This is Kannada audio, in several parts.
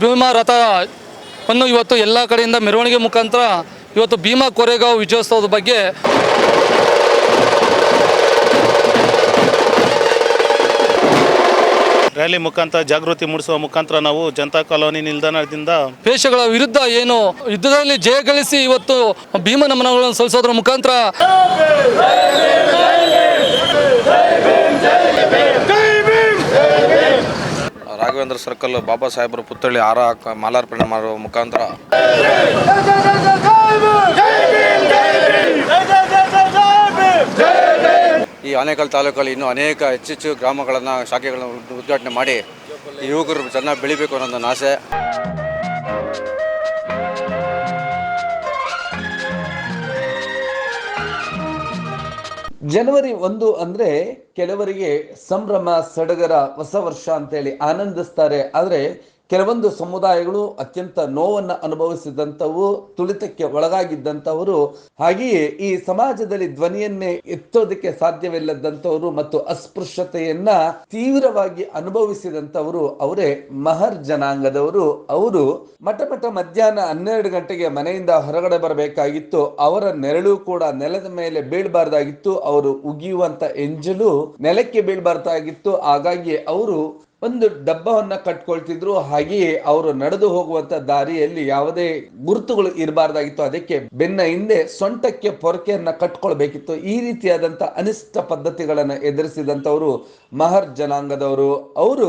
ಭೀಮಾ ರಥವನ್ನು ಇವತ್ತು ಎಲ್ಲ ಕಡೆಯಿಂದ ಮೆರವಣಿಗೆ ಮುಖಾಂತರ ಇವತ್ತು ಭೀಮಾ ಕೊರೆಗಾಂವ್ ವಿಜಯೋತ್ಸವದ ಬಗ್ಗೆ ರ್ಯಾಲಿ ಮುಖಾಂತರ ಜಾಗೃತಿ ಮೂಡಿಸುವ ಮುಖಾಂತರ ನಾವು ಜನತಾ ಕಾಲೋನಿ ನಿಲ್ದಾಣದಿಂದ ದೇಶಗಳ ವಿರುದ್ಧ ಏನು ಯುದ್ಧದಲ್ಲಿ ಜಯ ಗಳಿಸಿ ಇವತ್ತು ಭೀಮ ನಮನಗಳನ್ನು ಸಲ್ಲಿಸೋದ್ರ ಮುಖಾಂತರ ರಾಘವೇಂದ್ರ ಸರ್ಕಲ್ ಬಾಬಾ ಸಾಹೇಬರ ಪುತ್ಥಳಿ ಆರ ಮಾಲಾರ್ಪಣೆ ಮಾಡುವ ಮುಖಾಂತರ. ಈ ಆನೇಕಲ್ ತಾಲೂಕಲ್ಲಿ ಇನ್ನೂ ಅನೇಕ ಹೆಚ್ಚೆಚ್ಚು ಗ್ರಾಮಗಳನ್ನು, ಶಾಖೆಗಳನ್ನು ಉದ್ಘಾಟನೆ ಮಾಡಿ ಯುವಕರು ಚೆನ್ನಾಗಿ ಬೆಳಿಬೇಕು ಅನ್ನೋ ನನ್ನ ಆಸೆ. ಜನವರಿ ಒಂದು ಅಂದ್ರೆ ಕೆಲವರಿಗೆ ಸಂಭ್ರಮ ಸಡಗರ ಹೊಸ ವರ್ಷ ಅಂತೇಳಿ ಆನಂದಿಸ್ತಾರೆ. ಆದ್ರೆ ಕೆಲವೊಂದು ಸಮುದಾಯಗಳು ಅತ್ಯಂತ ನೋವನ್ನು ಅನುಭವಿಸಿದಂಥವು, ತುಳಿತಕ್ಕೆ ಒಳಗಾಗಿದ್ದಂಥವರು, ಹಾಗೆಯೇ ಈ ಸಮಾಜದಲ್ಲಿ ಧ್ವನಿಯನ್ನೇ ಎತ್ತೋದಕ್ಕೆ ಸಾಧ್ಯವಿಲ್ಲದಂಥವರು ಮತ್ತು ಅಸ್ಪೃಶ್ಯತೆಯನ್ನ ತೀವ್ರವಾಗಿ ಅನುಭವಿಸಿದಂಥವರು ಅವರೇ ಮಹರ್ ಜನಾಂಗದವರು. ಅವರು ಮಠ ಮಠ ಮಧ್ಯಾಹ್ನ ಹನ್ನೆರಡು ಗಂಟೆಗೆ ಮನೆಯಿಂದ ಹೊರಗಡೆ ಬರಬೇಕಾಗಿತ್ತು. ಅವರ ನೆರಳು ಕೂಡ ನೆಲದ ಮೇಲೆ ಬೀಳ್ಬಾರ್ದಾಗಿತ್ತು. ಅವರು ಉಗಿಯುವಂತ ಎಂಜಲು ನೆಲಕ್ಕೆ ಬೀಳ್ಬಾರ್ದಾಗಿತ್ತು. ಹಾಗಾಗಿ ಅವರು ಒಂದು ಡಬ್ಬವನ್ನ ಕಟ್ಕೊಳ್ತಿದ್ರು, ಹಾಗೆಯೇ ಅವರು ನಡೆದು ಹೋಗುವಂತ ದಾರಿಯಲ್ಲಿ ಯಾವುದೇ ಗುರುತುಗಳು ಇರಬಾರ್ದಾಗಿತ್ತು. ಅದಕ್ಕೆ ಬೆನ್ನ ಹಿಂದೆ ಸೊಂಟಕ್ಕೆ ಪೊರಕೆಯನ್ನ ಕಟ್ಕೊಳ್ಬೇಕಿತ್ತು. ಈ ರೀತಿಯಾದಂತ ಅನಿಷ್ಟ ಪದ್ಧತಿಗಳನ್ನ ಎದುರಿಸಿದಂತವರು ಮಹರ್ ಜನಾಂಗದವರು. ಅವರು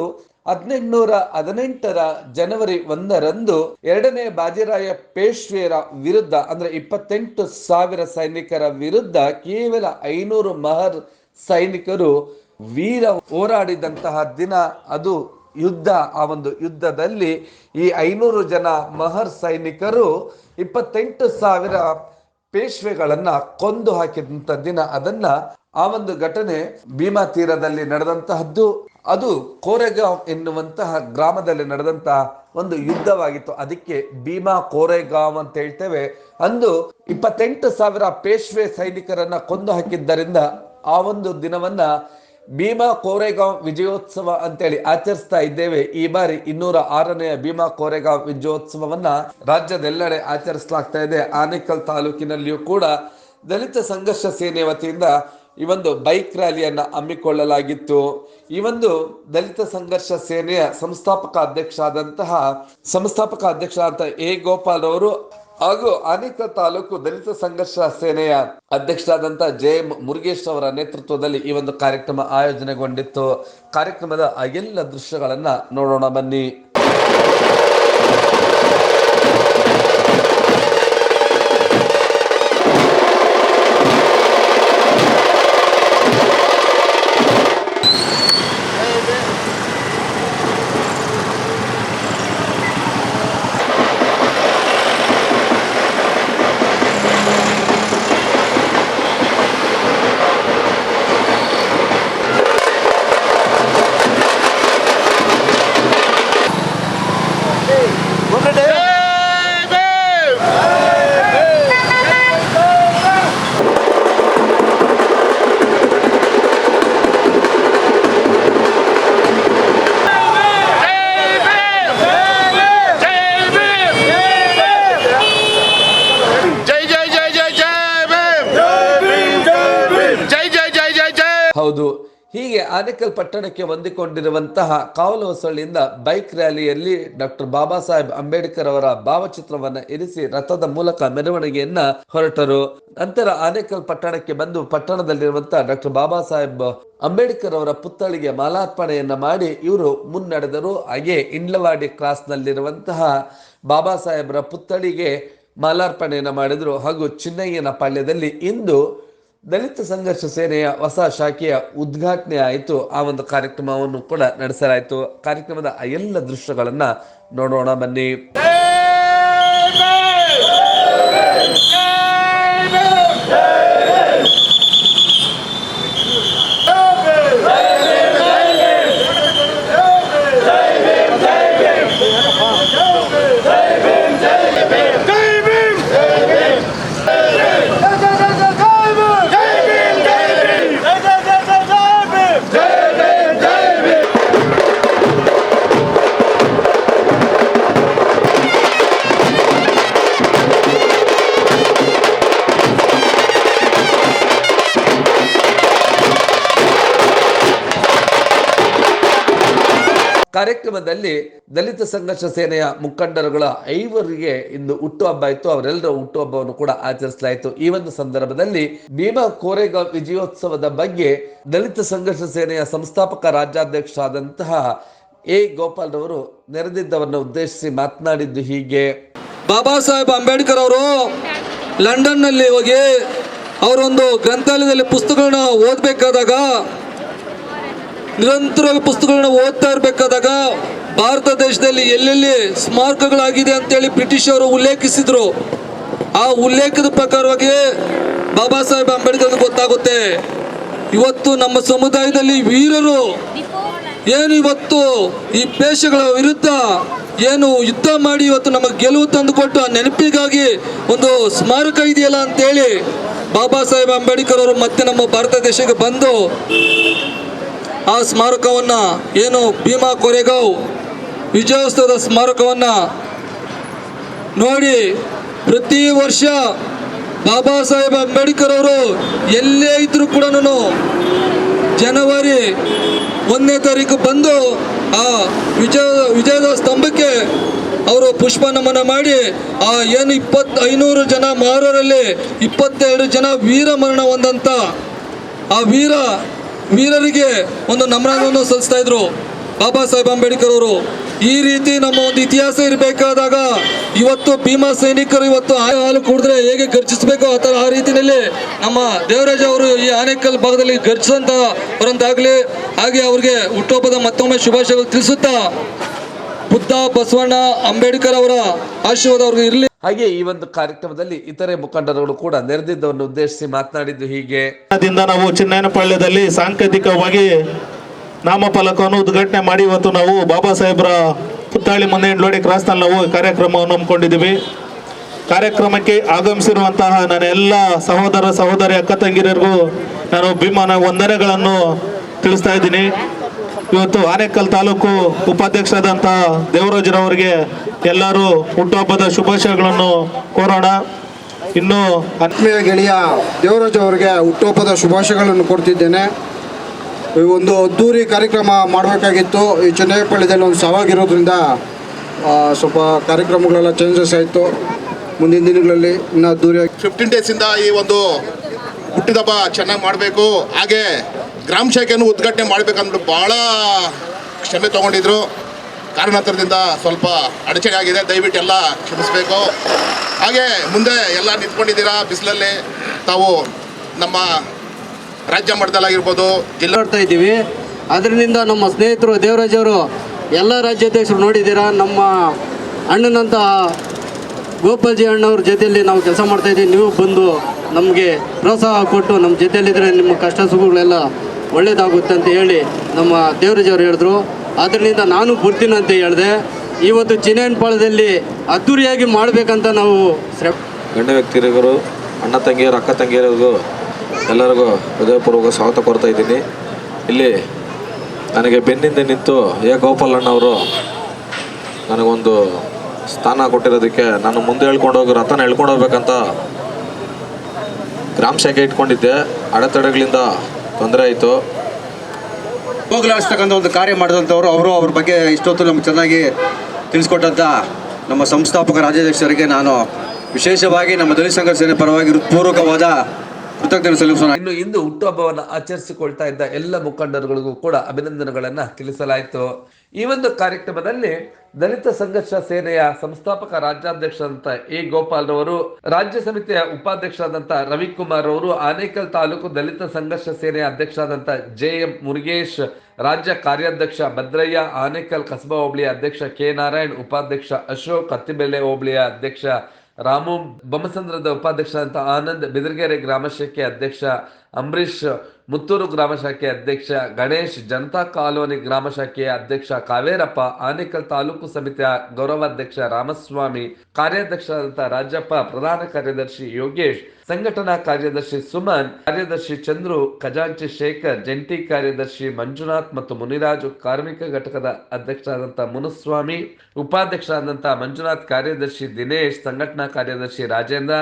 ಹದಿನೆಂಟುನೂರ ಹದಿನೆಂಟರ ಜನವರಿ ಒಂದರಂದು ಎರಡನೇ ಬಾಜಿರಾಯ ಪೇಶ್ವೆಯರ ವಿರುದ್ಧ, ಅಂದ್ರೆ ಇಪ್ಪತ್ತೆಂಟು ಸಾವಿರ ಸೈನಿಕರ ವಿರುದ್ಧ ಕೇವಲ ಐನೂರು ಮಹರ್ ಸೈನಿಕರು ವೀರ ಹೋರಾಡಿದಂತಹ ದಿನ ಅದು ಯುದ್ಧ. ಆ ಒಂದು ಯುದ್ಧದಲ್ಲಿ ಈ ಐನೂರು ಜನ ಮಹರ್ ಸೈನಿಕರು ಇಪ್ಪತ್ತೆಂಟು ಸಾವಿರ ಪೇಶ್ವೆಗಳನ್ನ ಕೊಂದು ಹಾಕಿದಂತ ದಿನ ಅದನ್ನ ಆ ಒಂದು ಘಟನೆ ಭೀಮಾ ತೀರದಲ್ಲಿ ನಡೆದಂತಹದ್ದು. ಅದು ಕೋರೆಗಾಂವ್ ಎನ್ನುವಂತಹ ಗ್ರಾಮದಲ್ಲಿ ನಡೆದಂತಹ ಒಂದು ಯುದ್ಧವಾಗಿತ್ತು. ಅದಕ್ಕೆ ಭೀಮಾ ಕೋರೆಗಾಂವ್ ಅಂತ ಹೇಳ್ತೇವೆ. ಅಂದು ಇಪ್ಪತ್ತೆಂಟು ಸಾವಿರ ಪೇಶ್ವೆ ಸೈನಿಕರನ್ನ ಕೊಂದು ಹಾಕಿದ್ದರಿಂದ ಆ ಒಂದು ದಿನವನ್ನ ಭೀಮಾ ಕೋರೆಗಾಂವ್ ವಿಜಯೋತ್ಸವ ಅಂತೇಳಿ ಆಚರಿಸ್ತಾ ಇದ್ದೇವೆ. ಈ ಬಾರಿ ಇನ್ನೂರ ಆರನೆಯ ಭೀಮಾ ಕೋರೆಗಾಂವ್ ವಿಜಯೋತ್ಸವವನ್ನ ರಾಜ್ಯದೆಲ್ಲೆಡೆ ಆಚರಿಸಲಾಗ್ತಾ ಇದೆ. ಆನೇಕಲ್ ತಾಲೂಕಿನಲ್ಲಿಯೂ ಕೂಡ ದಲಿತ ಸಂಘರ್ಷ ಸೇನೆ ವತಿಯಿಂದ ಈ ಒಂದು ಬೈಕ್ ರ್ಯಾಲಿಯನ್ನು ಹಮ್ಮಿಕೊಳ್ಳಲಾಗಿತ್ತು. ಈ ಒಂದು ದಲಿತ ಸಂಘರ್ಷ ಸೇನೆಯ ಸಂಸ್ಥಾಪಕ ಅಧ್ಯಕ್ಷ ಆದಂತಹ ಸಂಸ್ಥಾಪಕ ಅಧ್ಯಕ್ಷ ಅಂತ ಎ ಗೋಪಾಲ್ ಅವರು ಹಾಗೂ ಅನೇಕ ತಾಲೂಕು ದಲಿತ ಸಂಘರ್ಷ ಸೇನೆಯ ಅಧ್ಯಕ್ಷರಾದಂತ ಜೆ ಎಂ ಮುರುಗೇಶ್ ಅವರ ನೇತೃತ್ವದಲ್ಲಿ ಈ ಒಂದು ಕಾರ್ಯಕ್ರಮ ಆಯೋಜನೆಗೊಂಡಿತ್ತು. ಕಾರ್ಯಕ್ರಮದ ಎಲ್ಲ ದೃಶ್ಯಗಳನ್ನ ನೋಡೋಣ ಬನ್ನಿ. ಹೌದು. ಹೀಗೆ ಆನೇಕಲ್ ಪಟ್ಟಣಕ್ಕೆ ಹೊಂದಿಕೊಂಡಿರುವಂತಹ ಕಾವಲು ಹೊಸಳ್ಳಿಯಿಂದ ಬೈಕ್ ರ್ಯಾಲಿಯಲ್ಲಿ ಡಾಕ್ಟರ್ ಬಾಬಾ ಸಾಹೇಬ್ ಅಂಬೇಡ್ಕರ್ ಅವರ ಭಾವಚಿತ್ರವನ್ನ ಇರಿಸಿ ರಥದ ಮೂಲಕ ಮೆರವಣಿಗೆಯನ್ನ ಹೊರಟರು. ನಂತರ ಆನೇಕಲ್ ಪಟ್ಟಣಕ್ಕೆ ಬಂದು ಪಟ್ಟಣದಲ್ಲಿರುವಂತಹ ಡಾಕ್ಟರ್ ಬಾಬಾ ಸಾಹೇಬ್ ಅಂಬೇಡ್ಕರ್ ಅವರ ಪುತ್ಥಳಿಗೆ ಮಾಲಾರ್ಪಣೆಯನ್ನ ಮಾಡಿ ಇವರು ಮುನ್ನಡೆದರು. ಹಾಗೆ ಇಂಡ್ಲವಾಡಿ ಕ್ರಾಸ್ ನಲ್ಲಿರುವಂತಹ ಬಾಬಾ ಸಾಹೇಬರ ಪುತ್ಥಳಿಗೆ ಮಾಲಾರ್ಪಣೆಯನ್ನ ಮಾಡಿದ್ರು. ಹಾಗೂ ಚಿನ್ನಯ್ಯನ ಪಾಳ್ಯದಲ್ಲಿ ಇಂದು ದಲಿತ ಸಂಘರ್ಷ ಸೇನೆಯ ಹೊಸ ಶಾಖೆಯ ಉದ್ಘಾಟನೆ ಆಯಿತು. ಆ ಒಂದು ಕಾರ್ಯಕ್ರಮವನ್ನು ಕೂಡ ನಡೆಸಲಾಯಿತು. ಕಾರ್ಯಕ್ರಮದ ಎಲ್ಲ ದೃಶ್ಯಗಳನ್ನ ನೋಡೋಣ ಬನ್ನಿ. ಕಾರ್ಯಕ್ರಮದಲ್ಲಿ ದಲಿತ ಸಂಘರ್ಷ ಸೇನೆಯ ಮುಖಂಡರುಗಳ ಐವರಿಗೆ ಇಂದು ಹುಟ್ಟುಹಬ್ಬ ಇತ್ತು ಅವರೆಲ್ಲರ ಹುಟ್ಟುಹಬ್ಬವನ್ನು ಕೂಡ ಆಚರಿಸಲಾಯಿತು. ಈ ಒಂದು ಸಂದರ್ಭದಲ್ಲಿ ಭೀಮಾ ಕೋರೆಗಾಂವ್ ವಿಜಯೋತ್ಸವದ ಬಗ್ಗೆ ದಲಿತ ಸಂಘರ್ಷ ಸೇನೆಯ ಸಂಸ್ಥಾಪಕ ರಾಜ್ಯಾಧ್ಯಕ್ಷ ಆದಂತಹ ಎ. ಗೋಪಾಲ್ ರವರು ನೆರೆದಿದ್ದವರನ್ನು ಉದ್ದೇಶಿಸಿ ಮಾತನಾಡಿದ್ದು ಹೀಗೆ. ಬಾಬಾ ಸಾಹೇಬ್ ಅಂಬೇಡ್ಕರ್ ಅವರು ಲಂಡನ್ನಲ್ಲಿ ಹೋಗಿ ಅವರೊಂದು ಗ್ರಂಥಾಲಯದಲ್ಲಿ ಪುಸ್ತಕಗಳನ್ನ ಓದಬೇಕಾದಾಗ ನಿರಂತರವಾಗಿ ಪುಸ್ತಕಗಳನ್ನ ಓದ್ತಾ ಇರಬೇಕಾದಾಗ ಭಾರತ ದೇಶದಲ್ಲಿ ಎಲ್ಲೆಲ್ಲಿ ಸ್ಮಾರಕಗಳಾಗಿದೆ ಅಂತೇಳಿ ಬ್ರಿಟಿಷ್ ಅವರು ಉಲ್ಲೇಖಿಸಿದ್ರು. ಆ ಉಲ್ಲೇಖದ ಪ್ರಕಾರವಾಗಿ ಬಾಬಾ ಸಾಹೇಬ್ ಅಂಬೇಡ್ಕರ್ ಗೊತ್ತಾಗುತ್ತೆ. ಇವತ್ತು ನಮ್ಮ ಸಮುದಾಯದಲ್ಲಿ ವೀರರು ಏನು ಇವತ್ತು ಈ ಪೇಷಗಳ ವಿರುದ್ಧ ಏನು ಯುದ್ಧ ಮಾಡಿ ಇವತ್ತು ನಮಗೆ ಗೆಲುವು ತಂದುಕೊಟ್ಟು ಆ ನೆನಪಿಗಾಗಿ ಒಂದು ಸ್ಮಾರಕ ಇದೆಯಲ್ಲ ಅಂತೇಳಿ ಬಾಬಾ ಸಾಹೇಬ್ ಅಂಬೇಡ್ಕರ್ ಅವರು ಮತ್ತೆ ನಮ್ಮ ಭಾರತ ದೇಶಕ್ಕೆ ಬಂದು ಆ ಸ್ಮಾರಕವನ್ನು ಏನು ಭೀಮಾ ಕೊರೆಗಾವ್ ವಿಜಯೋತ್ಸವದ ಸ್ಮಾರಕವನ್ನು ನೋಡಿ ಪ್ರತಿ ವರ್ಷ ಬಾಬಾ ಸಾಹೇಬ್ ಅಂಬೇಡ್ಕರ್ ಅವರು ಎಲ್ಲೇ ಇದ್ದರೂ ಕೂಡ ಜನವರಿ ಒಂದನೇ ತಾರೀಕು ಬಂದು ಆ ವಿಜಯ, ವಿಜಯದ ಸ್ತಂಭಕ್ಕೆ ಅವರು ಪುಷ್ಪ ನಮನ ಮಾಡಿ ಆ ಏನು ಇಪ್ಪತ್ತು ಐನೂರು ಜನ ಮಾರರಲ್ಲಿ ಇಪ್ಪತ್ತೆರಡು ಜನ ವೀರ ಮರಣ ಹೊಂದಂತ ಆ ವೀರ ವೀರರಿಗೆ ಒಂದು ನಮ್ರಾನವನ್ನು ಸಲ್ಲಿಸ್ತಾ ಇದ್ರು. ಬಾಬಾ ಸಾಹೇಬ್ ಅಂಬೇಡ್ಕರ್ ಅವರು. ಈ ರೀತಿ ನಮ್ಮ ಒಂದು ಇತಿಹಾಸ ಇರಬೇಕಾದಾಗ ಇವತ್ತು ಭೀಮಾ ಸೈನಿಕರು ಇವತ್ತು ಆಯ ಹಾಲು ಕುಡಿದ್ರೆ ಹೇಗೆ ಗರ್ಜಿಸಬೇಕು ಆ ಥರ ಆ ರೀತಿಯಲ್ಲಿ ನಮ್ಮ ದೇವರಾಜ ಅವರು ಈ ಆನೇಕಲ್ ಭಾಗದಲ್ಲಿ ಗರ್ಜಿಸಂತ ಅವರಂತಾಗಲಿ ಹಾಗೆ ಅವ್ರಿಗೆ ಹುಟ್ಟುಹಬ್ಬದ ಮತ್ತೊಮ್ಮೆ ಶುಭಾಶಯಗಳು ತಿಳಿಸುತ್ತಾ, ಬುದ್ಧ ಬಸವಣ್ಣ ಅಂಬೇಡ್ಕರ್ ಅವರ ಆಶೀರ್ವಾದ ಅವ್ರಿಗೆ ಇರಲಿ. ಹಾಗೆ ಈ ಒಂದು ಕಾರ್ಯಕ್ರಮದಲ್ಲಿ ಇತರೆ ಮುಖಂಡರುಗಳು ಕೂಡ ನೆರೆದಿದ್ದವನ್ನು ಉದ್ದೇಶಿಸಿ ಮಾತನಾಡಿದ್ದು ಹೀಗೆ. ನಾವು ಚಿನ್ನಯನಪಾಳ್ಯದಲ್ಲಿ ಸಾಂಕೇತಿಕವಾಗಿ ನಾಮಫಲಕವನ್ನು ಉದ್ಘಾಟನೆ ಮಾಡಿ ಇವತ್ತು ನಾವು ಬಾಬಾ ಸಾಹೇಬ್ರ ಪುತ್ತಾಳಿ ಮುಂದೆ ಇಂಡ್ಲೋಡಿ ಕ್ರಾಸ್ನಲ್ಲಿ ನಾವು ಕಾರ್ಯಕ್ರಮವನ್ನು ಹಮ್ಮಿಕೊಂಡಿದ್ದೀವಿ. ಕಾರ್ಯಕ್ರಮಕ್ಕೆ ಆಗಮಿಸಿರುವಂತಹ ನನ್ನ ಎಲ್ಲ ಸಹೋದರ ಸಹೋದರಿ ಅಕ್ಕ ತಂಗಿರಿಗೂ ನಾನು ಅಭಿಮಾನ ವಂದನೆಗಳನ್ನು ತಿಳಿಸ್ತಾ ಇದ್ದೀನಿ. ಇವತ್ತು ಆನೇಕಲ್ ತಾಲೂಕು ಉಪಾಧ್ಯಕ್ಷರಾದಂತಹ ದೇವರಾಜರವರಿಗೆ ಎಲ್ಲರೂ ಹುಟ್ಟುಹಬ್ಬದ ಶುಭಾಶಯಗಳನ್ನು ಕೋರೋಣ. ಇನ್ನು ಆತ್ಮೀಯ ಗೆಳೆಯ ದೇವರಾಜ ಅವರಿಗೆ ಹುಟ್ಟುಹಬ್ಬದ ಶುಭಾಶಯಗಳನ್ನು ಕೊಡ್ತಿದ್ದೇನೆ. ಈ ಒಂದು ಅದ್ದೂರಿ ಕಾರ್ಯಕ್ರಮ ಮಾಡಬೇಕಾಗಿತ್ತು. ಈ ಚೆನ್ನೈಪಳ್ಳಿದಲ್ಲಿ ಒಂದು ಸವಾಗಿರೋದ್ರಿಂದ ಸ್ವಲ್ಪ ಕಾರ್ಯಕ್ರಮಗಳೆಲ್ಲ ಚೇಂಜಸ್ ಆಯಿತು. ಮುಂದಿನ ದಿನಗಳಲ್ಲಿ ಇನ್ನೂ ಅದ್ದೂರಿಯಾಗಿ ಫಿಫ್ಟೀನ್ ಡೇಸಿಂದ ಈ ಒಂದು ಹುಟ್ಟಿದಬ್ಬ ಚೆನ್ನಾಗಿ ಮಾಡಬೇಕು. ಹಾಗೆ ಗ್ರಾಮ ಶಾಖೆಯನ್ನು ಉದ್ಘಾಟನೆ ಮಾಡಬೇಕಂದ್ಬಿಟ್ಟು ಭಾಳ ಕ್ಷಮೆ ತಗೊಂಡಿದ್ರು. ಕಾರಣಾಂತರದಿಂದ ಸ್ವಲ್ಪ ಅಡಚಣೆ ಆಗಿದೆ. ದಯವಿಟ್ಟು ಎಲ್ಲ ಕ್ಷಮಿಸಬೇಕು. ಹಾಗೆ ಮುಂದೆ ಎಲ್ಲ ನಿಂತ್ಕೊಂಡಿದ್ದೀರಾ ಬಿಸಿಲಲ್ಲಿ? ತಾವು ನಮ್ಮ ರಾಜ್ಯ ಮಟ್ಟದಲ್ಲಾಗಿರ್ಬೋದು, ಜಿಲ್ಲಾ ಮಾಡ್ತಾ ಇದ್ದೀವಿ. ಅದರಿಂದ ನಮ್ಮ ಸ್ನೇಹಿತರು ದೇವರಾಜವರು ಎಲ್ಲ ರಾಜ್ಯಾಧ್ಯಕ್ಷರು ನೋಡಿದ್ದೀರಾ? ನಮ್ಮ ಅಣ್ಣನಂತಹ ಗೋಪಾಲ್ಜಿ ಅಣ್ಣವ್ರ ಜೊತೆಯಲ್ಲಿ ನಾವು ಕೆಲಸ ಮಾಡ್ತಾ ಇದ್ದೀವಿ. ನೀವು ಬಂದು ನಮಗೆ ಪ್ರೋತ್ಸಾಹ ಕೊಟ್ಟು ನಮ್ಮ ಜೊತೆಯಲ್ಲಿದ್ದರೆ ನಿಮ್ಮ ಕಷ್ಟ ಸುಖಗಳೆಲ್ಲ ಒಳ್ಳೇದಾಗುತ್ತೆ ಅಂತ ಹೇಳಿ ನಮ್ಮ ದೇವರಾಜ್ ಅವರು ಹೇಳಿದ್ರು. ಅದರಿಂದ ನಾನು ಅಂತ ಹೇಳಿದೆ. ಇವತ್ತು ಚಿನ್ನಯನಪಾಳ್ಯದಲ್ಲಿ ಅದ್ದೂರಿಯಾಗಿ ಮಾಡಬೇಕಂತ ನಾವು ಗಂಡ ವ್ಯಕ್ತಿರಿಗೂ ಅಣ್ಣ ತಂಗಿಯರು, ಅಕ್ಕ ತಂಗಿಯರಿಗೂ ಎಲ್ಲರಿಗೂ ಹೃದಯಪೂರ್ವಕ ಸ್ವಾಗತ ಕೊಡ್ತಾ ಇದ್ದೀನಿ. ಇಲ್ಲಿ ನನಗೆ ಬೆನ್ನಿಂದ ನಿಂತು ಎ. ಗೋಪಾಲಣ್ಣವರು ನನಗೊಂದು ಸ್ಥಾನ ಕೊಟ್ಟಿರೋದಕ್ಕೆ ನಾನು ಮುಂದೆ ಹೇಳ್ಕೊಂಡು ಹೋಗಿ ರಥನ ಹೇಳ್ಕೊಂಡು ಹೋಗ್ಬೇಕಂತ ಗ್ರಾಮ ಶಾಖೆ ಇಟ್ಕೊಂಡಿದ್ದೆ. ಅಡೆತಡೆಗಳಿಂದ ತೊಂದರೆ ಆಯಿತು. ಹೋಗಲಾಡಿಸ್ತಕ್ಕಂಥ ಒಂದು ಕಾರ್ಯ ಮಾಡಿದಂಥವ್ರು, ಅವರು ಅವ್ರ ಬಗ್ಗೆ ಇಷ್ಟೊತ್ತು ನಮ್ಗೆ ಚೆನ್ನಾಗಿ ತಿಳಿಸ್ಕೊಟ್ಟಂಥ ನಮ್ಮ ಸಂಸ್ಥಾಪಕ ರಾಜ್ಯಾಧ್ಯಕ್ಷರಿಗೆ ನಾನು ವಿಶೇಷವಾಗಿ ನಮ್ಮ ದಲಿತ ಸಂಘರ್ಷ ಸೇನೆ ಪರವಾಗಿ ಹೃತ್ಪೂರ್ವಕವಾದ ಕೃತಜ್ಞತೆ ಸಲ್ಲಿಸೋಣ ಇನ್ನು ಇಂದು ಹುಟ್ಟುಹಬ್ಬವನ್ನು ಆಚರಿಸಿಕೊಳ್ತಾ ಇದ್ದ ಎಲ್ಲ ಮುಖಂಡರುಗಳಿಗೂ ಕೂಡ ಅಭಿನಂದನೆಗಳನ್ನ ತಿಳಿಸಲಾಯಿತು. ಈ ಒಂದು ಕಾರ್ಯಕ್ರಮದಲ್ಲಿ ದಲಿತ ಸಂಘರ್ಷ ಸೇನೆಯ ಸಂಸ್ಥಾಪಕ ರಾಜ್ಯಾಧ್ಯಕ್ಷರಂತ ಎ ಗೋಪಾಲ್ ರವರು, ರಾಜ್ಯ ಸಮಿತಿಯ ಉಪಾಧ್ಯಕ್ಷರಾದಂತ ರವಿಕುಮಾರ್ ಅವರು ಆನೇಕಲ್ ತಾಲೂಕು ದಲಿತ ಸಂಘರ್ಷ ಸೇನೆಯ ಅಧ್ಯಕ್ಷರಾದಂತ ಜೆ ಎಂ ಮುರುಗೇಶ್, ರಾಜ್ಯ ಕಾರ್ಯಾಧ್ಯಕ್ಷ ಭದ್ರಯ್ಯ, ಆನೇಕಲ್ ಕಸಬಾ ಹೋಬಳಿಯ ಅಧ್ಯಕ್ಷ ಕೆ ನಾರಾಯಣ್, ಉಪಾಧ್ಯಕ್ಷ ಅಶೋಕ್ ಕತ್ತಿಬೆಲೆ ಹೋಬಳಿಯ ಅಧ್ಯಕ್ಷ ರಾಮು, ಬೊಮ್ಮಸಂದ್ರದ ಉಪಾಧ್ಯಕ್ಷರಾದಂಥ ಆನಂದ್, ಬಿದರ್ಗೆರೆ ಗ್ರಾಮ ಅಧ್ಯಕ್ಷ ಅಂಬರೀಶ್ ಮುತ್ತೂರು ಗ್ರಾಮ ಶಾಖೆ ಅಧ್ಯಕ್ಷ, ಗಣೇಶ್ ಜನತಾ ಕಾಲೋನಿ ಗ್ರಾಮ ಶಾಖೆಯ ಅಧ್ಯಕ್ಷ ಕಾವೇರಪ್ಪ, ಆನೇಕಲ್ ತಾಲೂಕು ಸಮಿತಿಯ ಗೌರವಾಧ್ಯಕ್ಷ ರಾಮಸ್ವಾಮಿ ಕಾರ್ಯಾಧ್ಯಕ್ಷರಾದಂತಹ ರಾಜಪ್ಪ ಪ್ರಧಾನ ಕಾರ್ಯದರ್ಶಿ ಯೋಗೇಶ್, ಸಂಘಟನಾ ಕಾರ್ಯದರ್ಶಿ ಸುಮನ್, ಕಾರ್ಯದರ್ಶಿ ಚಂದ್ರು, ಖಜಾಂಚಿ ಶೇಖರ್, ಜಂಟಿ ಕಾರ್ಯದರ್ಶಿ ಮಂಜುನಾಥ್ ಮತ್ತು ಮುನಿರಾಜು ಕಾರ್ಮಿಕ ಘಟಕದ ಅಧ್ಯಕ್ಷರಾದಂಥ ಮುನುಸ್ವಾಮಿ ಉಪಾಧ್ಯಕ್ಷರಾದಂತಹ ಮಂಜುನಾಥ್, ಕಾರ್ಯದರ್ಶಿ ದಿನೇಶ್, ಸಂಘಟನಾ ಕಾರ್ಯದರ್ಶಿ ರಾಜೇಂದ್ರ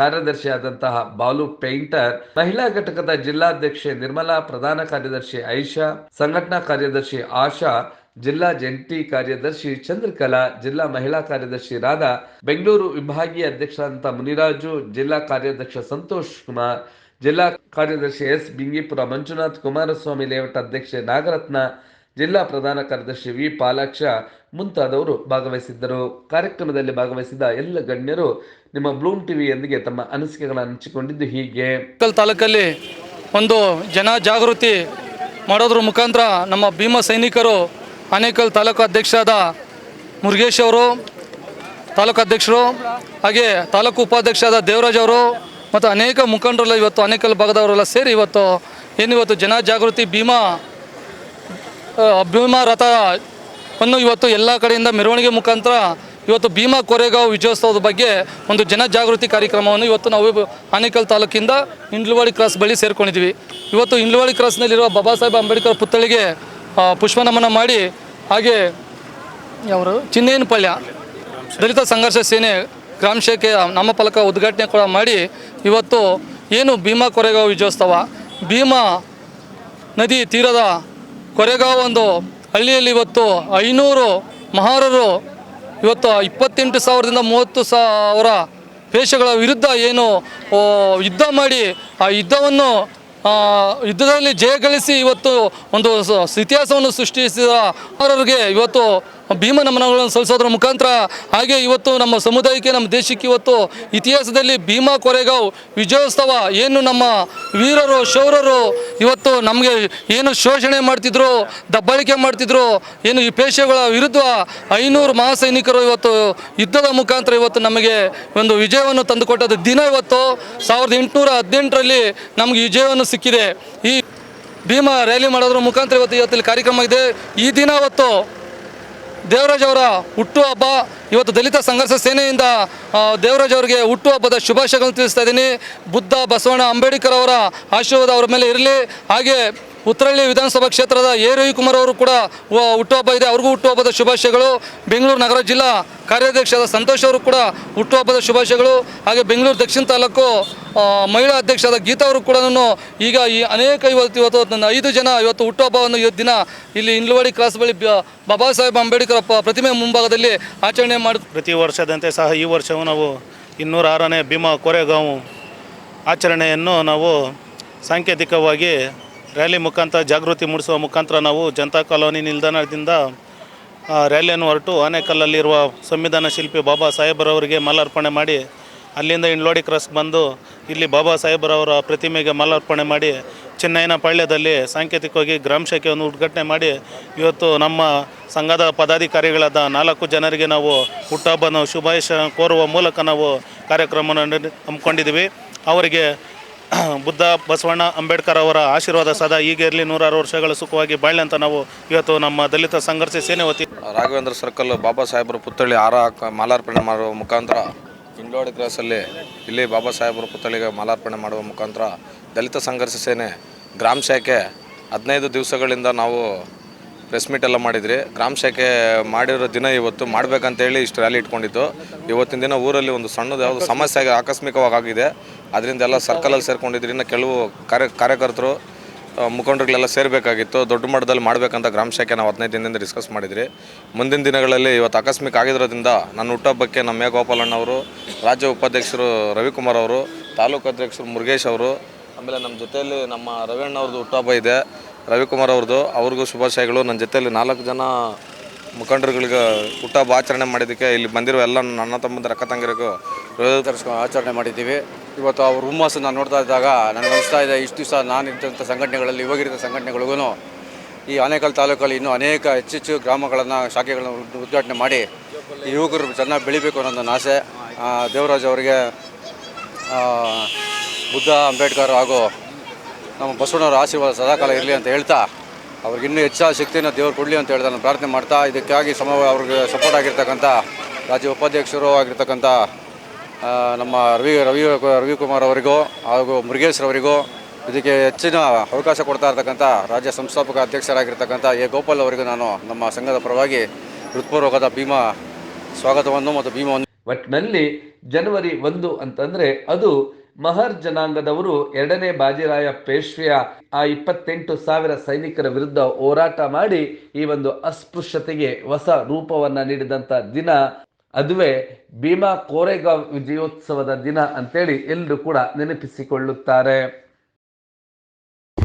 ಕಾರ್ಯದರ್ಶಿಯಾದಂತಹ ಬಾಲು ಪೇಂಟರ್, ಮಹಿಳಾ ಘಟಕದ ಜಿಲ್ಲಾಧ್ಯಕ್ಷೆ ನಿರ್ಮಲಾ, ಪ್ರಧಾನ ಕಾರ್ಯದರ್ಶಿ ಐಶಾ, ಸಂಘಟನಾ ಕಾರ್ಯದರ್ಶಿ ಆಶಾ, ಜಿಲ್ಲಾ ಜಂಟಿ ಕಾರ್ಯದರ್ಶಿ ಚಂದ್ರಕಲಾ, ಜಿಲ್ಲಾ ಮಹಿಳಾ ಕಾರ್ಯದರ್ಶಿ ರಾಧಾ, ಬೆಂಗಳೂರು ವಿಭಾಗೀಯ ಅಧ್ಯಕ್ಷರಾದಂಥ ಮುನಿರಾಜು, ಜಿಲ್ಲಾ ಕಾರ್ಯಾಧ್ಯಕ್ಷ ಸಂತೋಷ್ ಕುಮಾರ್, ಜಿಲ್ಲಾ ಕಾರ್ಯದರ್ಶಿ ಎಸ್. ಬಿಂಗಿಪುರ ಮಂಜುನಾಥ್, ಕುಮಾರಸ್ವಾಮಿ ಲೇಔಟ್ ಅಧ್ಯಕ್ಷೆ ನಾಗರತ್ನ ಜಿಲ್ಲಾ ಪ್ರಧಾನ ಕಾರ್ಯದರ್ಶಿ ವಿ ಪಾಲಾಕ್ಷ ಮುಂತಾದವರು ಭಾಗವಹಿಸಿದ್ದರು. ಕಾರ್ಯಕ್ರಮದಲ್ಲಿ ಭಾಗವಹಿಸಿದ ಎಲ್ಲ ಗಣ್ಯರು ನಿಮ್ಮ ಬ್ಲೂಮ್ ಟಿವಿಯೊಂದಿಗೆ ತಮ್ಮ ಅನಿಸಿಕೆಗಳನ್ನು ಹಂಚಿಕೊಂಡಿದ್ದು ಹೀಗೆ. ಕಲ್ ತಾಲೂಕಲ್ಲಿ ಒಂದು ಜನ ಜಾಗೃತಿ ಮಾಡೋದ್ರ ಮುಖಾಂತರ ನಮ್ಮ ಭೀಮ ಸೈನಿಕರು, ಆನೇಕಲ್ ತಾಲೂಕು ಅಧ್ಯಕ್ಷರಾದ ಮುರುಗೇಶ್ ಅವರು, ತಾಲೂಕು ಅಧ್ಯಕ್ಷರು ಹಾಗೆ ತಾಲೂಕು ಉಪಾಧ್ಯಕ್ಷರಾದ ದೇವರಾಜ್ ಅವರು ಮತ್ತು ಅನೇಕ ಮುಖಂಡರೆಲ್ಲ ಇವತ್ತು ಅನೇಕಲ್ ಭಾಗದವರೆಲ್ಲ ಸೇರಿ ಇವತ್ತು ಏನಿವತ್ತು ಜನ ಜಾಗೃತಿ ಭೀಮಾ ಭೀಮಾ ರಥವನ್ನು ಇವತ್ತು ಎಲ್ಲ ಕಡೆಯಿಂದ ಮೆರವಣಿಗೆ ಮುಖಾಂತರ ಇವತ್ತು ಭೀಮಾ ಕೊರೆಗಾಂವ್ ವಿಜಯೋತ್ಸವದ ಬಗ್ಗೆ ಒಂದು ಜನ ಜಾಗೃತಿ ಕಾರ್ಯಕ್ರಮವನ್ನು ಇವತ್ತು ನಾವು ಆನೇಕಲ್ ತಾಲೂಕಿಂದ ಇಂಡ್ಲವಾಡಿ ಕ್ರಾಸ್ ಬಳಿ ಸೇರ್ಕೊಂಡಿದ್ದೀವಿ ಇವತ್ತು ಇಂಡ್ಲವಾಡಿ ಕ್ರಾಸ್ನಲ್ಲಿರುವ ಬಾಬಾ ಸಾಹೇಬ್ ಅಂಬೇಡ್ಕರ್ ಪುತ್ಥಳಿಗೆ ಪುಷ್ಪ ಪುಷ್ಪನಮನ ಮಾಡಿ, ಹಾಗೆ ಅವರು ಚಿನ್ನೇನಪಳ್ಯ ದಲಿತ ಸಂಘರ್ಷ ಸೇನೆ ಗ್ರಾಮ ಶಾಖೆಯ ನಾಮಫಲಕ ಉದ್ಘಾಟನೆ ಕೂಡ ಮಾಡಿ ಇವತ್ತು ಏನು ಭೀಮಾ ಕೊರೆಗಾವ್ ವಿಜಯೋತ್ಸವ, ಭೀಮಾ ನದಿ ತೀರದ ಕೊರೆಗಾಂವ್ ಒಂದು ಹಳ್ಳಿಯಲ್ಲಿ ಇವತ್ತು ಐನೂರು ಮಹಾರರು ಇವತ್ತು ಇಪ್ಪತ್ತೆಂಟು ಸಾವಿರದಿಂದ ಮೂವತ್ತು ಸಾವಿರ ದೇಶಗಳ ವಿರುದ್ಧ ಏನು ಯುದ್ಧ ಮಾಡಿ ಆ ಯುದ್ಧವನ್ನು ಯುದ್ಧದಲ್ಲಿ ಜಯಗಳಿಸಿ ಇವತ್ತು ಒಂದು ಇತಿಹಾಸವನ್ನು ಸೃಷ್ಟಿಸಿದ ಅವರಿಗೆ ಇವತ್ತು ಭೀಮ ನಮನಗಳನ್ನು ಸಲ್ಲಿಸೋದ್ರ ಮುಖಾಂತರ ಹಾಗೆ ಇವತ್ತು ನಮ್ಮ ಸಮುದಾಯಕ್ಕೆ, ನಮ್ಮ ದೇಶಕ್ಕೆ ಇವತ್ತು ಇತಿಹಾಸದಲ್ಲಿ ಭೀಮಾ ಕೊರೆಗಾವ್ ವಿಜಯೋತ್ಸವ ಏನು ನಮ್ಮ ವೀರರು, ಶೌರರು ಇವತ್ತು ನಮಗೆ ಏನು ಶೋಷಣೆ ಮಾಡ್ತಿದ್ರು, ದಬ್ಬಾಳಿಕೆ ಮಾಡ್ತಿದ್ರು, ಏನು ಈ ಪೇಶೆಗಳ ವಿರುದ್ಧ ಐನೂರು ಮಹಾಸೈನಿಕರು ಇವತ್ತು ಯುದ್ಧದ ಮುಖಾಂತರ ಇವತ್ತು ನಮಗೆ ಒಂದು ವಿಜಯವನ್ನು ತಂದುಕೊಟ್ಟದ ದಿನ ಇವತ್ತು ಸಾವಿರದ ಎಂಟುನೂರ ಹದಿನೆಂಟರಲ್ಲಿ ನಮಗೆ ವಿಜಯವನ್ನು ಸಿಕ್ಕಿದೆ. ಈ ಭೀಮಾ ರ್ಯಾಲಿ ಮಾಡೋದ್ರ ಮುಖಾಂತರ ಇವತ್ತು ಇವತ್ತಲ್ಲಿ ಕಾರ್ಯಕ್ರಮ ಇದೆ ಈ ದಿನ ಅವತ್ತು ದೇವರಾಜ್ ಅವರ ಹುಟ್ಟುಹಬ್ಬ ಇವತ್ತು ದಲಿತ ಸಂಘರ್ಷ ಸೇನೆಯಿಂದ ದೇವರಾಜ್ ಅವರಿಗೆ ಹುಟ್ಟುಹಬ್ಬದ ಶುಭಾಶಯಗಳನ್ನು ತಿಳಿಸ್ತಾ ಇದ್ದೀನಿ. ಬುದ್ಧ ಬಸವಣ್ಣ ಅಂಬೇಡ್ಕರ್ ಅವರ ಆಶೀರ್ವಾದ ಅವರ ಮೇಲೆ ಇರಲಿ. ಹಾಗೆ ಉತ್ತರಳ್ಳಿ ವಿಧಾನಸಭಾ ಕ್ಷೇತ್ರದ ಎ. ರವಿಕುಮಾರ್ ಅವರು ಕೂಡ ಹುಟ್ಟುಹಬ್ಬ ಇದೆ. ಅವ್ರಿಗೂ ಹುಟ್ಟುಹಬ್ಬದ ಶುಭಾಶಯಗಳು. ಬೆಂಗಳೂರು ನಗರ ಜಿಲ್ಲಾ ಕಾರ್ಯಾಧ್ಯಕ್ಷರಾದ ಸಂತೋಷ್ ಅವರು ಕೂಡ ಹುಟ್ಟುಹಬ್ಬದ ಶುಭಾಶಯಗಳು. ಹಾಗೆ ಬೆಂಗಳೂರು ದಕ್ಷಿಣ ತಾಲೂಕು ಮಹಿಳಾ ಅಧ್ಯಕ್ಷರಾದ ಗೀತಾ ಅವರು ಕೂಡ ಈಗ ಈ ಅನೇಕ ಇವತ್ತು ಇವತ್ತು ಐದು ಜನ ಇವತ್ತು ಹುಟ್ಟುಹಬ್ಬವನ್ನು ಇವತ್ತು ದಿನ ಇಲ್ಲಿ ಇಂಡ್ಲವಾಡಿ ಕ್ರಾಸ್ ಬಳಿ ಬಾಬಾ ಸಾಹೇಬ್ ಅಂಬೇಡ್ಕರ್ ಪ್ರತಿಮೆ ಮುಂಭಾಗದಲ್ಲಿ ಆಚರಣೆ ಮಾಡಿ ಪ್ರತಿ ವರ್ಷದಂತೆ ಸಹ ಈ ವರ್ಷವೂ ನಾವು ಇನ್ನೂರ ಆರನೇ ಭೀಮಾ ಕೊರೆಗಾಂವ್ ಆಚರಣೆಯನ್ನು ನಾವು ಸಾಂಕೇತಿಕವಾಗಿ ರ್ಯಾಲಿ ಮುಖಾಂತರ, ಜಾಗೃತಿ ಮೂಡಿಸುವ ಮುಖಾಂತರ ನಾವು ಜನತಾ ಕಾಲೋನಿ ನಿಲ್ದಾಣದಿಂದ ರ್ಯಾಲಿಯನ್ನು ಹೊರಟು ಆನೇಕಲ್ಲಲ್ಲಿರುವ ಸಂವಿಧಾನ ಶಿಲ್ಪಿ ಬಾಬಾ ಸಾಹೇಬರವರಿಗೆ ಮಾಲಾರ್ಪಣೆ ಮಾಡಿ, ಅಲ್ಲಿಂದ ಇಂಡ್ಲೋಡಿ ಕ್ರಾಸ್ ಬಂದು ಇಲ್ಲಿ ಬಾಬಾ ಸಾಹೇಬರವರ ಪ್ರತಿಮೆಗೆ ಮಾಲಾರ್ಪಣೆ ಮಾಡಿ, ಚೆನ್ನೈನ ಪಾಳ್ಯದಲ್ಲಿ ಸಾಂಕೇತಿಕವಾಗಿ ಗ್ರಾಮ ಶಾಖೆಯನ್ನು ಉದ್ಘಾಟನೆ ಮಾಡಿ, ಇವತ್ತು ನಮ್ಮ ಸಂಘದ ಪದಾಧಿಕಾರಿಗಳಾದ ನಾಲ್ಕು ಜನರಿಗೆ ನಾವು ಹುಟ್ಟಹಬ್ಬನ ಶುಭಾಶಯ ಕೋರುವ ಮೂಲಕ ನಾವು ಕಾರ್ಯಕ್ರಮವನ್ನು ಹಮ್ಮಿಕೊಂಡಿದ್ದೀವಿ. ಅವರಿಗೆ ಬುದ್ಧ ಬಸವಣ್ಣ ಅಂಬೇಡ್ಕರ್ ಅವರ ಆಶೀರ್ವಾದ ಸದಾ ಈಗ ಇರಲಿ ನೂರಾರು ವರ್ಷಗಳ ಸುಖವಾಗಿ ಬಾಳ್ಲಿ ಅಂತ ನಾವು ಇವತ್ತು ನಮ್ಮ ದಲಿತ ಸಂಘರ್ಷ ಸೇನೆ ವತಿ ರಾಘವೇಂದ್ರ ಸರ್ಕಲ್ ಬಾಬಾ ಸಾಹೇಬರ ಪುತ್ಥಳಿ ಆರ ಮಾಲಾರ್ಪಣೆ ಮಾಡುವ ಮುಖಾಂತರ ಇಂಡೋಡಿ ಕ್ರಾಸಲ್ಲಿ ಇಲ್ಲಿ ಬಾಬಾ ಸಾಹೇಬರ ಪುತ್ಥಳಿಗೆ ಮಾಲಾರ್ಪಣೆ ಮಾಡುವ ಮುಖಾಂತರ ದಲಿತ ಸಂಘರ್ಷ ಸೇನೆ ಗ್ರಾಮ ಶಾಖೆ ಹದಿನೈದು ದಿವಸಗಳಿಂದ ನಾವು ಪ್ರೆಸ್ ಮೀಟ್ ಎಲ್ಲ ಮಾಡಿದ್ರಿ. ಗ್ರಾಮ ಶಾಖೆ ಮಾಡಿರೋ ದಿನ ಇವತ್ತು ಮಾಡಬೇಕಂತೇಳಿ ಇಷ್ಟು ರ್ಯಾಲಿ ಇಟ್ಕೊಂಡಿತ್ತು ಇವತ್ತಿನ ದಿನ ಊರಲ್ಲಿ ಒಂದು ಸಣ್ಣದು ಯಾವುದೋ ಸಮಸ್ಯೆ ಆಗಿ ಆಕಸ್ಮಿಕವಾಗಿ ಆಗಿದೆ. ಅದರಿಂದ ಎಲ್ಲ ಸರ್ಕಲಲ್ಲಿ ಸೇರಿಕೊಂಡಿದ್ರಿ. ಇನ್ನು ಕೆಲವು ಕಾರ್ಯ ಕಾರ್ಯಕರ್ತರು ಮುಖಂಡರುಗಳೆಲ್ಲ ಸೇರಬೇಕಾಗಿತ್ತು. ದೊಡ್ಡ ಮಟ್ಟದಲ್ಲಿ ಮಾಡಬೇಕಂತ ಗ್ರಾಮ ಶಾಖೆ ನಾವು ಹದಿನೈದು ದಿನದಿಂದ ಡಿಸ್ಕಸ್ ಮಾಡಿದ್ರಿ. ಮುಂದಿನ ದಿನಗಳಲ್ಲಿ ಇವತ್ತು ಆಕಸ್ಮಿಕ ಆಗಿರೋದ್ರಿಂದ ನನ್ನ ಹುಟ್ಟಹಬ್ಬಕ್ಕೆ ನಮ್ಮ ಎ ಗೋಪಾಲಣ್ಣವರು ರಾಜ್ಯ ಉಪಾಧ್ಯಕ್ಷರು ರವಿಕುಮಾರ್ ಅವರು, ತಾಲೂಕು ಅಧ್ಯಕ್ಷರು ಮುರುಗೇಶ್ ಅವರು, ಆಮೇಲೆ ನಮ್ಮ ಜೊತೆಯಲ್ಲಿ ನಮ್ಮ ರವಿಯಣ್ಣವ್ರದ್ದು ಹುಟ್ಟುಹಬ್ಬ ಇದೆ. ರವಿಕುಮಾರ್ ಅವ್ರದ್ದು, ಅವ್ರಿಗೂ ಶುಭಾಶಯಗಳು. ನನ್ನ ಜೊತೆಯಲ್ಲಿ ನಾಲ್ಕು ಜನ ಮುಖಂಡರುಗಳಿಗೆ ಹುಟ್ಟಹಬ್ಬ ಆಚರಣೆ ಮಾಡಿದ್ದಕ್ಕೆ ಇಲ್ಲಿ ಬಂದಿರೋ ಎಲ್ಲ ನನ್ನ ಅಣ್ಣ ರಕ್ಕ ತಂಗಿರಿಗೂ ತರಿಸ್ಕೊಂಡು ಆಚರಣೆ ಮಾಡಿದ್ದೀವಿ. ಇವತ್ತು ಅವ್ರ ಹುಮ್ಮಸ್ಸನ್ನು ನೋಡ್ತಾ ಇದ್ದಾಗ ನನಗೆ ಅನಿಸ್ತಾ ಇದೆ, ಇಷ್ಟು ದಿವಸ ನಾನು ಇದ್ದಂಥ ಸಂಘಟನೆಗಳಲ್ಲಿ ಇವಾಗಿರೋ ಸಂಘಟನೆಗಳಿಗೂ ಈ ಆನೇಕಲ್ ತಾಲೂಕಲ್ಲಿ ಇನ್ನೂ ಅನೇಕ ಹೆಚ್ಚೆಚ್ಚು ಗ್ರಾಮಗಳನ್ನು, ಶಾಖೆಗಳನ್ನು ಉದ್ಘಾಟನೆ ಮಾಡಿ ಈ ಯುವಕರು ಚೆನ್ನಾಗಿ ಬೆಳಿಬೇಕು ಅನ್ನೋ ನನ್ನ ಆಸೆ ದೇವರಾಜ್ ಅವರಿಗೆ ಬುದ್ಧ, ಅಂಬೇಡ್ಕರ್ ಹಾಗೂ ನಮ್ಮ ಬಸವಣ್ಣವರ ಆಶೀರ್ವಾದ ಸದಾಕಾಲ ಇರಲಿ ಅಂತ ಹೇಳ್ತಾ, ಅವ್ರಿಗೆ ಇನ್ನೂ ಹೆಚ್ಚಾದ ಶಕ್ತಿಯನ್ನು ದೇವರು ಕೊಡಲಿ ಅಂತ ಹೇಳ್ತಾ ನಾನು ಪ್ರಾರ್ಥನೆ ಮಾಡ್ತಾ, ಇದಕ್ಕಾಗಿ ಸಮ ಅವ್ರಿಗೆ ಸಪೋರ್ಟ್ ಆಗಿರ್ತಕ್ಕಂಥ ರಾಜ್ಯ ಉಪಾಧ್ಯಕ್ಷರು ಆಗಿರ್ತಕ್ಕಂಥ ನಮ್ಮ ರವಿ ರವಿ, ರವಿಕುಮಾರ್ ಅವರಿಗೂ ಹಾಗೂ ಮುರುಗೇಶ್ರವರಿಗೂ ಇದಕ್ಕೆ ಹೆಚ್ಚಿನ ಅವಕಾಶ ಕೊಡ್ತಾ ಇರ್ತಕ್ಕಂಥ ರಾಜ್ಯ ಸಂಸ್ಥಾಪಕ ಅಧ್ಯಕ್ಷರಾಗಿರ್ತಕ್ಕಂಥ ಎ ಗೋಪಾಲ್ ಅವರಿಗೂ ನಾನು ನಮ್ಮ ಸಂಘದ ಪರವಾಗಿ ಹೃತ್ಪೂರ್ವಕದ ಭೀಮಾ ಸ್ವಾಗತವನ್ನು ಮತ್ತು ಭೀಮವನ್ನು ಒಟ್ಟಿನಲ್ಲಿ ಜನವರಿ ಒಂದು ಅಂತಂದ್ರೆ ಅದು ಮಹರ್ ಜನಾಂಗದವರು ಎರಡನೇ ಬಾಜಿರಾಯ ಪೇಶ್ವೆಯ ಆ ಇಪ್ಪತ್ತೆಂಟು ಸಾವಿರ ಸೈನಿಕರ ವಿರುದ್ಧ ಹೋರಾಟ ಮಾಡಿ ಈ ಒಂದು ಅಸ್ಪೃಶ್ಯತೆಗೆ ಹೊಸ ರೂಪವನ್ನ ನೀಡಿದಂತ ದಿನ ಅದುವೇ ಭೀಮಾ ಕೋರೆಗಾಂವ್ ವಿಜಯೋತ್ಸವದ ದಿನ ಅಂತೇಳಿ ಎಲ್ಲರೂ ಕೂಡ ನೆನಪಿಸಿಕೊಳ್ಳುತ್ತಾರೆ.